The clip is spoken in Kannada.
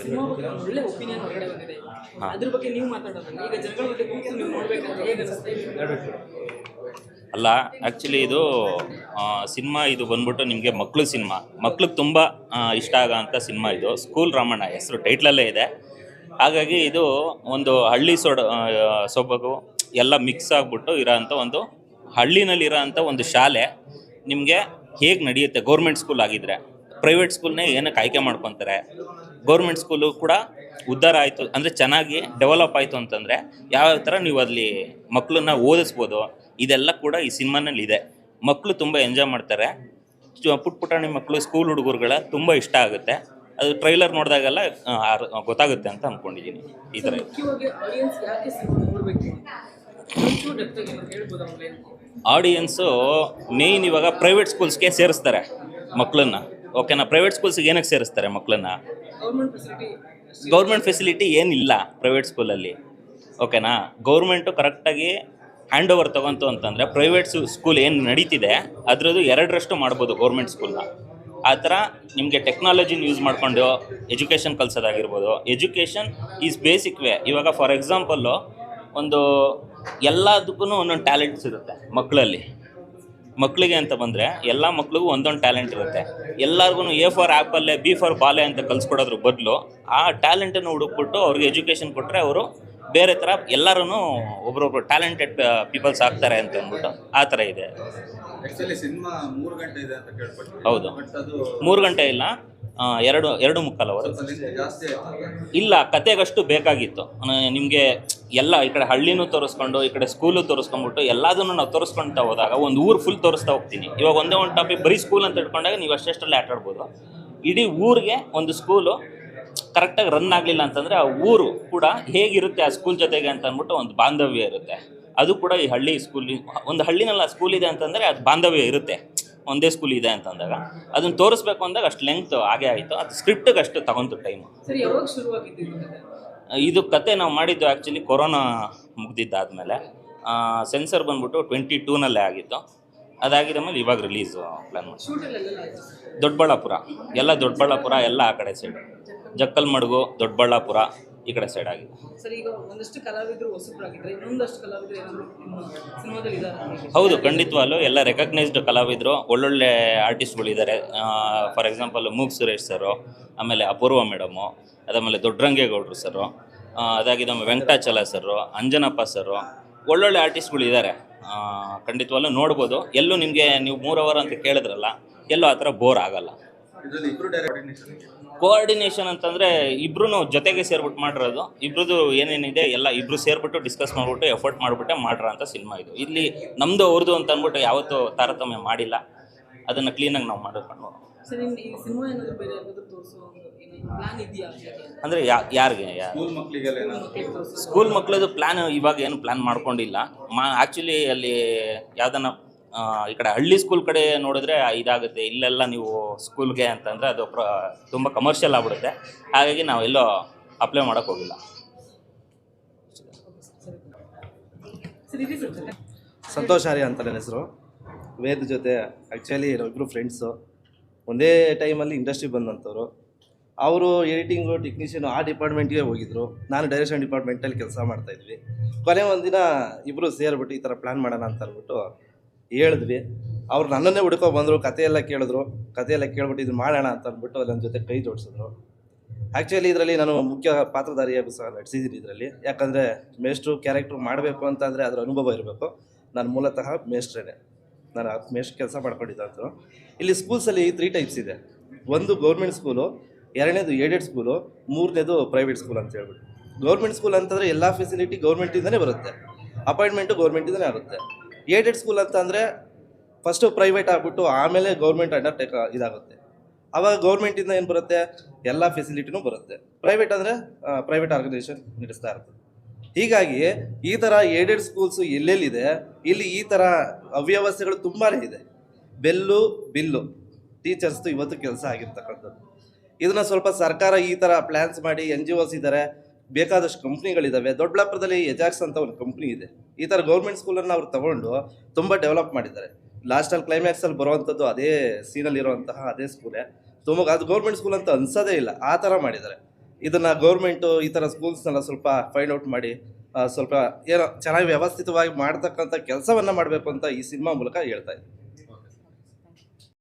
ಸಿನಿಮಾ ಬಗ್ಗೆ ಒಳ್ಳೆ ಒಪಿನಿಯನ್ ಹೊರಗಡೆ ಬಂದಿದೆ. ಅದ್ರ ಬಗ್ಗೆ ನೀವು ಈಗ ಜನಗಳ ಬಗ್ಗೆ ಕೂತು ನೀವು ನೋಡ್ಬೇಕಂತ ಹೇಗೆ ಅನಿಸುತ್ತೆ? ಅಲ್ಲ ಆ್ಯಕ್ಚುಲಿ ಇದು ಸಿನಿಮಾ ಇದು ಬಂದ್ಬಿಟ್ಟು ನಿಮಗೆ ಮಕ್ಕಳು ಸಿನಿಮಾ. ಮಕ್ಳಿಗೆ ತುಂಬ ಇಷ್ಟ ಆಗೋಂಥ ಸಿನಿಮಾ ಇದು. ಸ್ಕೂಲ್ ರಾಮಣ್ಣ ಹೆಸರು ಟೈಟ್ಲಲ್ಲೇ ಇದೆ. ಹಾಗಾಗಿ ಇದು ಒಂದು ಹಳ್ಳಿ ಸೊಡ ಸೊಬಗು ಎಲ್ಲ ಮಿಕ್ಸ್ ಆಗಿಬಿಟ್ಟು ಇರೋಂಥ ಒಂದು ಹಳ್ಳಿನಲ್ಲಿರೋ ಅಂಥ ಒಂದು ಶಾಲೆ ನಿಮಗೆ ಹೇಗೆ ನಡೆಯುತ್ತೆ? ಗೌರ್ಮೆಂಟ್ ಸ್ಕೂಲ್ ಆಗಿದ್ರೆ. ಪ್ರೈವೇಟ್ ಸ್ಕೂಲ್ನೇ ಏನಕ್ಕೆ ಆಯ್ಕೆ ಮಾಡ್ಕೊತಾರೆ? ಗೌರ್ಮೆಂಟ್ ಸ್ಕೂಲು ಕೂಡ ಉದ್ಧಾರ ಆಯಿತು ಅಂದರೆ ಚೆನ್ನಾಗಿ ಡೆವಲಪ್ ಆಯಿತು ಅಂತಂದರೆ ಯಾವ ಥರ ನೀವು ಅಲ್ಲಿ ಮಕ್ಕಳನ್ನ ಓದಿಸ್ಬೋದು ಇದೆಲ್ಲ ಕೂಡ ಈ ಸಿನಿಮಾನಲ್ಲಿ ಇದೆ. ಮಕ್ಕಳು ತುಂಬ ಎಂಜಾಯ್ ಮಾಡ್ತಾರೆ. ಪುಟ್ ಪುಟಾಣಿ ಮಕ್ಕಳು ಸ್ಕೂಲ್ ಹುಡುಗರುಗಳ ತುಂಬ ಇಷ್ಟ ಆಗುತ್ತೆ. ಅದು ಟ್ರೈಲರ್ ನೋಡಿದಾಗೆಲ್ಲ ಗೊತ್ತಾಗುತ್ತೆ ಅಂತ ಅಂದ್ಕೊಂಡಿದ್ದೀನಿ ಈ ಥರ ಆಡಿಯನ್ಸು ಮೇಯ್ನ್ ಇವಾಗ ಪ್ರೈವೇಟ್ ಸ್ಕೂಲ್ಸ್ಗೆ ಸೇರಿಸ್ತಾರೆ ಮಕ್ಕಳನ್ನ ಓಕೆನಾ ಪ್ರೈವೇಟ್ ಸ್ಕೂಲ್ಸ್ಗೆ ಏನಕ್ಕೆ ಸೇರಿಸ್ತಾರೆ ಮಕ್ಕಳನ್ನ ಗೌರ್ಮೆಂಟ್ ಫೆಸಿಲಿಟಿ ಗೌರ್ಮೆಂಟ್ ಫೆಸಿಲಿಟಿ ಏನಿಲ್ಲ ಪ್ರೈವೇಟ್ ಸ್ಕೂಲಲ್ಲಿ ಓಕೆನಾ ಗೌರ್ಮೆಂಟು ಕರೆಕ್ಟಾಗಿ ಹ್ಯಾಂಡ್ ಓವರ್ ತೊಗೊಂತು ಅಂತಂದರೆ ಪ್ರೈವೇಟ್ ಸ್ಕೂಲ್ ಏನು ನಡೀತಿದೆ ಅದರದ್ದು ಎರಡರಷ್ಟು ಮಾಡ್ಬೋದು ಗೌರ್ಮೆಂಟ್ ಸ್ಕೂಲ್ನ ಆ ಥರ ನಿಮಗೆ ಟೆಕ್ನಾಲಜಿನ ಯೂಸ್ ಮಾಡಿಕೊಂಡು ಎಜುಕೇಷನ್ ಕಲಿಸೋದಾಗಿರ್ಬೋದು. ಎಜುಕೇಷನ್ ಈಸ್ ಬೇಸಿಕ್ ವೇ ಇವಾಗ ಫಾರ್ ಎಕ್ಸಾಂಪಲ್ಲು ಒಂದು ಎಲ್ಲದಕ್ಕೂ ಒಂದೊಂದು ಟ್ಯಾಲೆಂಟ್ಸ್ ಇರುತ್ತೆ ಮಕ್ಕಳಲ್ಲಿ ಮಕ್ಕಳಿಗೆ ಅಂತ ಬಂದರೆ ಎಲ್ಲ ಮಕ್ಳಿಗೂ ಒಂದೊಂದು ಟ್ಯಾಲೆಂಟ್ ಇರುತ್ತೆ. ಎಲ್ಲರಿಗೂ ಎ ಫಾರ್ ಆ್ಯಪಲ್ಲೇ ಬಿ ಫಾರ್ ಬಾಲೆ ಅಂತ ಕಲಿಸ್ಕೊಡೋದ್ರ ಬದಲು ಆ ಟ್ಯಾಲೆಂಟನ್ನು ಹುಡುಕ್ಬಿಟ್ಟು ಅವ್ರಿಗೆ ಎಜುಕೇಷನ್ ಕೊಟ್ಟರೆ ಅವರು ಬೇರೆ ಥರ ಎಲ್ಲರೂ ಒಬ್ರೊಬ್ರು ಟ್ಯಾಲೆಂಟೆಡ್ ಪೀಪಲ್ಸ್ ಆಗ್ತಾರೆ ಅಂತ ಅಂದ್ಬಿಟ್ಟು ಆ ಥರ ಇದೆ. ಹೌದು. ಮೂರು ಗಂಟೆ ಇಲ್ಲ ಎರಡು ಎರಡು ಮುಕ್ಕಾಲು ಅವರು. ಇಲ್ಲ ಕತೆಗಷ್ಟು ಬೇಕಾಗಿತ್ತು. ನಿಮಗೆ ಎಲ್ಲ ಈ ಕಡೆ ಹಳ್ಳಿನೂ ತೋರಿಸ್ಕೊಂಡು, ಈ ಕಡೆ ಸ್ಕೂಲು ತೋರಿಸ್ಕೊಂಡ್ಬಿಟ್ಟು ಎಲ್ಲದನ್ನು ನಾವು ತೋರಿಸ್ಕೊಳ್ತಾ ಹೋದಾಗ, ಒಂದು ಊರು ಫುಲ್ ತೋರಿಸ್ತಾ ಹೋಗ್ತೀನಿ. ಇವಾಗ ಒಂದೇ ಒಂದು ಟಾಪಿಕ್ ಬರೀ ಸ್ಕೂಲ್ ಅಂತ ಇಟ್ಕೊಂಡಾಗ ನೀವು ಅಷ್ಟೆಷ್ಟಲ್ಲಿ ಆಟ ಆಡ್ಬೋದು. ಇಡೀ ಊರಿಗೆ ಒಂದು ಸ್ಕೂಲು ಕರೆಕ್ಟಾಗಿ ರನ್ ಆಗಲಿಲ್ಲ ಅಂತಂದರೆ ಆ ಊರು ಕೂಡ ಹೇಗಿರುತ್ತೆ ಆ ಸ್ಕೂಲ್ ಜೊತೆಗೆ ಅಂತ ಅಂದ್ಬಿಟ್ಟು ಒಂದು ಬಾಂಧವ್ಯ ಇರುತ್ತೆ. ಅದು ಕೂಡ ಈ ಹಳ್ಳಿ ಸ್ಕೂಲ್ ಒಂದು ಹಳ್ಳಿನಲ್ಲಿ ಆ ಸ್ಕೂಲ್ ಇದೆ ಅಂತಂದರೆ ಅದು ಬಾಂಧವ್ಯ ಇರುತ್ತೆ. ಒಂದೇ ಸ್ಕೂಲ್ ಇದೆ ಅಂತಂದಾಗ. ಅದನ್ನ ತೋರಿಸ್ಬೇಕು ಅಂದಾಗ ಅಷ್ಟು ಲೆಂತ್ ಆಗೇ ಆಯಿತು. ಅದು ಸ್ಕ್ರಿಪ್ಟಿಗೆ ಅಷ್ಟು ತಗೊಂತು ಟೈಮು ಇದು ಕತೆ ನಾವು ಮಾಡಿದ್ದು ಆ್ಯಕ್ಚುಲಿ ಕೊರೋನಾ ಮುಗ್ದಿದ್ದಾದಮೇಲೆ ಸೆನ್ಸರ್ ಬಂದ್ಬಿಟ್ಟು ಟ್ವೆಂಟಿ ಟೂನಲ್ಲೇ ಆಗಿತ್ತು. ಅದಾಗಿದ ಮೇಲೆ ಇವಾಗ ರಿಲೀಸು ಆಯ್ತು ದೊಡ್ಡಬಳ್ಳಾಪುರ, ಎಲ್ಲ ದೊಡ್ಡಬಳ್ಳಾಪುರ, ಎಲ್ಲ ಆ ಕಡೆ ಸೈಡ್ ಜಕ್ಕಲ್ಮಡುಗು, ದೊಡ್ಡಬಳ್ಳಾಪುರ. ಈ ಕಡೆ ಸೈಡ್ ಆಗಿ ಸರಿ ಈಗ ಒಂದಷ್ಟು ಕಲಾವಿದರು ಹೊಸಬ್ರಾಗಿದ್ರೆ ಇನ್ನೊಂದಷ್ಟು ಕಲಾವಿದರು ಏನಾದ್ರು ನಿಮ್ಮ ಸಿನಿಮಾದಲ್ಲಿ ಇದ್ದಾರೆ ಹೌದು ಖಂಡಿತವಾಗ್ಲೂ ಎಲ್ಲ ರೆಕಗ್ನೈಸ್ಡ್ ಕಲಾವಿದರು. ಒಳ್ಳೊಳ್ಳೆ ಆರ್ಟಿಸ್ಟ್ಗಳಿದ್ದಾರೆ ಫಾರ್ ಎಕ್ಸಾಂಪಲ್ ಮೂಗ್ ಸುರೇಶ್ ಸರು ಆಮೇಲೆ ಅಪೂರ್ವ ಮೇಡಮು ಅದಾದಮೇಲೆ ದೊಡ್ಡರಂಗೇಗೌಡರು ಸರು ಅದಾಗಿದ್ದ ಅದಾಗಿದ ವೆಂಕಟಾಚಲ ಸರು ಅಂಜನಪ್ಪ ಸರು ಒಳ್ಳೊಳ್ಳೆ ಆರ್ಟಿಸ್ಟ್ಗಳಿದ್ದಾರೆ ಖಂಡಿತವಾಗ್ಲೂ ನೋಡ್ಬೋದು. ಎಲ್ಲೂ ನಿಮಗೆ ನೀವು ಮೂರು ಅವರ್ ಅಂತ ಕೇಳಿದ್ರಲ್ಲ ಎಲ್ಲೂ ಆ ಥರ ಬೋರ್ ಆಗಲ್ಲ. ಕೋಆರ್ಡಿನೇಷನ್ ಅಂತಂದ್ರೆ ಇಬ್ರು ಜೊತೆಗೆ ಸೇರ್ಬಿಟ್ಟು ಮಾಡಿರೋದು. ಇಬ್ರದ್ದು ಏನೇನಿದೆ ಎಲ್ಲ ಇಬ್ರು ಸೇರ್ಬಿಟ್ಟು ಡಿಸ್ಕಸ್ ಮಾಡಿಬಿಟ್ಟು ಎಫರ್ಟ್ ಮಾಡಿಬಿಟ್ಟೆ ಮಾಡ್ರ ಅಂತ ಸಿನಿಮಾ ಇದು. ಇಲ್ಲಿ ನಮ್ದು ಅವ್ರದ್ದು ಅಂತ ಅಂದ್ಬಿಟ್ಟು ಯಾವತ್ತೂ ತಾರತಮ್ಯ ಮಾಡಿಲ್ಲ. ಕ್ಲೀನ್ ಕ್ಲೀನಾಗಿ ನಾವು ಮಾಡಿಕೊಂಡು ಅಂದ್ರೆ ಈ ಸಿನಿಮಾ ಏನಾದ್ರು ಬೇರೆ ಯಾವ್ದಾದ್ರು ತೋರಿಸೋ ಒಂದು ಪ್ಲಾನ್ ಇದೆಯಾ ಅಂದರೆ ಯಾ ಯಾರಿಗೆ ಸ್ಕೂಲ್ ಮಕ್ಕಳದು ಪ್ಲಾನ್ ಇವಾಗ ಏನು ಪ್ಲಾನ್ ಮಾಡ್ಕೊಂಡಿಲ್ಲ. ಮಾ ಆ್ಯಕ್ಚುಲಿ ಅಲ್ಲಿ ಯಾವ್ದನ್ನ ಈ ಕಡೆ ಹಳ್ಳಿ ಸ್ಕೂಲ್ ಕಡೆ ನೋಡಿದ್ರೆ ಇದಾಗುತ್ತೆ. ಇಲ್ಲೆಲ್ಲ ನೀವು ಸ್ಕೂಲ್ಗೆ ಅಂತಂದರೆ ಅದು ಪ್ರ, ತುಂಬ ಕಮರ್ಷಿಯಲ್ ಆಗ್ಬಿಡುತ್ತೆ. ಹಾಗಾಗಿ ನಾವೆಲ್ಲೋ ಅಪ್ಲೈ ಮಾಡೋಕೆ ಹೋಗಿಲ್ಲ. ಸಂತೋಷ್ ಆರ್ಯ ಅಂತ ನನ್ನ ಹೆಸರು. ವೇದ ಜೊತೆ ಆ್ಯಕ್ಚುಲಿ ನಾವಿಬ್ಬರು ಫ್ರೆಂಡ್ಸು ಒಂದೇ ಟೈಮಲ್ಲಿ ಇಂಡಸ್ಟ್ರಿ ಬಂದಂಥವ್ರು ಅವರು ಎಡಿಟಿಂಗು ಟೆಕ್ನಿಷಿಯನು ಆ ಡಿಪಾರ್ಟ್ಮೆಂಟ್ಗೆ ಹೋಗಿದ್ರು. ನಾನು ಡೈರೆಕ್ಷನ್ ಡಿಪಾರ್ಟ್ಮೆಂಟಲ್ಲಿ ಕೆಲಸ ಮಾಡ್ತಾಯಿದ್ವಿ ಕೊನೆ ಒಂದಿನ ಇಬ್ಬರು ಸೇರಿಬಿಟ್ಟು ಈ ಥರ ಪ್ಲ್ಯಾನ್ ಮಾಡೋಣ ಅಂತ ಅಂದ್ಬಿಟ್ಟು ಹೇಳಿದ್ವಿ. ಅವ್ರು ನನ್ನನ್ನೇ ಹುಡ್ಕೊ ಬಂದರು, ಕಥೆಯೆಲ್ಲ ಕೇಳಿದ್ರು. ಕಥೆಯೆಲ್ಲ ಕೇಳ್ಬಿಟ್ಟು ಇದು ಮಾಡೋಣ ಅಂತ ಅಂದ್ಬಿಟ್ಟು ನನ್ನ ಜೊತೆ ಕೈ ಜೋಡಿಸಿದ್ರು. ಆ್ಯಕ್ಚುಲಿ ಇದರಲ್ಲಿ ನಾನು ಮುಖ್ಯ ಪಾತ್ರಧಾರಿಯಾಗಿ ಸಹ ನಟಿಸಿದ್ದೀನಿ ಇದರಲ್ಲಿ. ಯಾಕಂದರೆ ಮೇಷ್ಟ್ರು ಕ್ಯಾರೆಕ್ಟ್ರು ಮಾಡಬೇಕು ಅಂತಂದರೆ ಅದರ ಅನುಭವ ಇರಬೇಕು. ನಾನು ಮೂಲತಃ ಮೇಷ್ಟ್ರೇನೆ. ನಾನು ಮೇಷ್ಟ್ರು ಕೆಲಸ ಮಾಡ್ಕೊಂಡಿದ್ದು ಇಲ್ಲಿ ಸ್ಕೂಲ್ಸಲ್ಲಿ ತ್ರೀ ಟೈಪ್ಸ್ ಇದೆ. ಒಂದು ಗೌರ್ಮೆಂಟ್ ಸ್ಕೂಲು ಎರಡನೇದು ಏಡೆಡ್ ಸ್ಕೂಲು ಮೂರನೇದು ಪ್ರೈವೇಟ್ ಸ್ಕೂಲ್ ಅಂತ ಹೇಳ್ಬಿಟ್ಟು. ಗೌರ್ಮೆಂಟ್ ಸ್ಕೂಲ್ ಅಂತಂದರೆ ಎಲ್ಲ ಫೆಸಿಲಿಟಿ ಗೌರ್ಮೆಂಟಿಂದನೇ ಬರುತ್ತೆ. ಅಪಾಯಿಂಟ್ಮೆಂಟು ಗೌರ್ಮೆಂಟಿಂದನೇ ಆಗುತ್ತೆ. ಏಡೆಡ್ ಸ್ಕೂಲ್ ಅಂತಂದರೆ ಫಸ್ಟು ಪ್ರೈವೇಟ್ ಆಗಿಬಿಟ್ಟು ಆಮೇಲೆ ಗೌರ್ಮೆಂಟ್ ಅಂಡರ್ ಟೇಕ್ ಇದಾಗುತ್ತೆ ಆವಾಗ ಗೌರ್ಮೆಂಟಿಂದ ಏನು ಬರುತ್ತೆ? ಎಲ್ಲ ಫೆಸಿಲಿಟಿನೂ ಬರುತ್ತೆ. ಪ್ರೈವೇಟ್ ಅಂದರೆ ಪ್ರೈವೇಟ್ ಆರ್ಗನೈಸೇಷನ್ ನಡೆಸ್ತಾ ಇರುತ್ತೆ. ಹೀಗಾಗಿ ಈ ಥರ ಏಡೆಡ್ ಸ್ಕೂಲ್ಸು ಎಲ್ಲೆಲ್ಲಿದೆ? ಇಲ್ಲಿ ಈ ಥರ ಅವ್ಯವಸ್ಥೆಗಳು ತುಂಬಾ ಇದೆ. Bell, bill. ಟೀಚರ್ಸ್ದು ಇವತ್ತು ಕೆಲಸ ಆಗಿರ್ತಕ್ಕಂಥದ್ದು. ಇದನ್ನ ಸ್ವಲ್ಪ ಸರ್ಕಾರ ಈ ಥರ ಪ್ಲ್ಯಾನ್ಸ್ ಮಾಡಿ ಎನ್ ಜಿ ಒಸ್ ಇದ್ದಾರೆ ಬೇಕಾದಷ್ಟು ಕಂಪ್ನಿಗಳಿದ್ದಾವೆ ದೊಡ್ಡಬಳ್ಳಾಪುರದಲ್ಲಿ ಎಜಾಕ್ಸ್ ಅಂತ ಒಂದು ಕಂಪ್ನಿ ಇದೆ. ಈ ಥರ ಗೌರ್ಮೆಂಟ್ ಸ್ಕೂಲನ್ನು ಅವ್ರು ತಗೊಂಡು ತುಂಬ ಡೆವಲಪ್ ಮಾಡಿದ್ದಾರೆ. ಲಾಸ್ಟಲ್ಲಿ ಕ್ಲೈಮ್ಯಾಕ್ಸಲ್ಲಿ ಬರುವಂಥದ್ದು ಅದೇ ಸೀನಲ್ಲಿ ಇರುವಂತಹ ಅದೇ ಸ್ಕೂಲೇ ತುಂಬ ಅದು ಗೌರ್ಮೆಂಟ್ ಸ್ಕೂಲ್ ಅಂತ ಅನ್ಸೋದೇ ಇಲ್ಲ. ಆ ಥರ ಮಾಡಿದ್ದಾರೆ. ಇದನ್ನು ಗೌರ್ಮೆಂಟು ಈ ಥರ ಸ್ಕೂಲ್ಸ್ನೆಲ್ಲ ಸ್ವಲ್ಪ ಫೈಂಡ್ ಔಟ್ ಮಾಡಿ ಸ್ವಲ್ಪ ಏನೋ ಚೆನ್ನಾಗಿ ವ್ಯವಸ್ಥಿತವಾಗಿ ಮಾಡ್ತಕ್ಕಂಥ ಕೆಲಸವನ್ನು ಮಾಡಬೇಕು ಅಂತ ಈ ಸಿನಿಮಾ ಮೂಲಕ ಹೇಳ್ತಾ ಇದ್ದೀನಿ.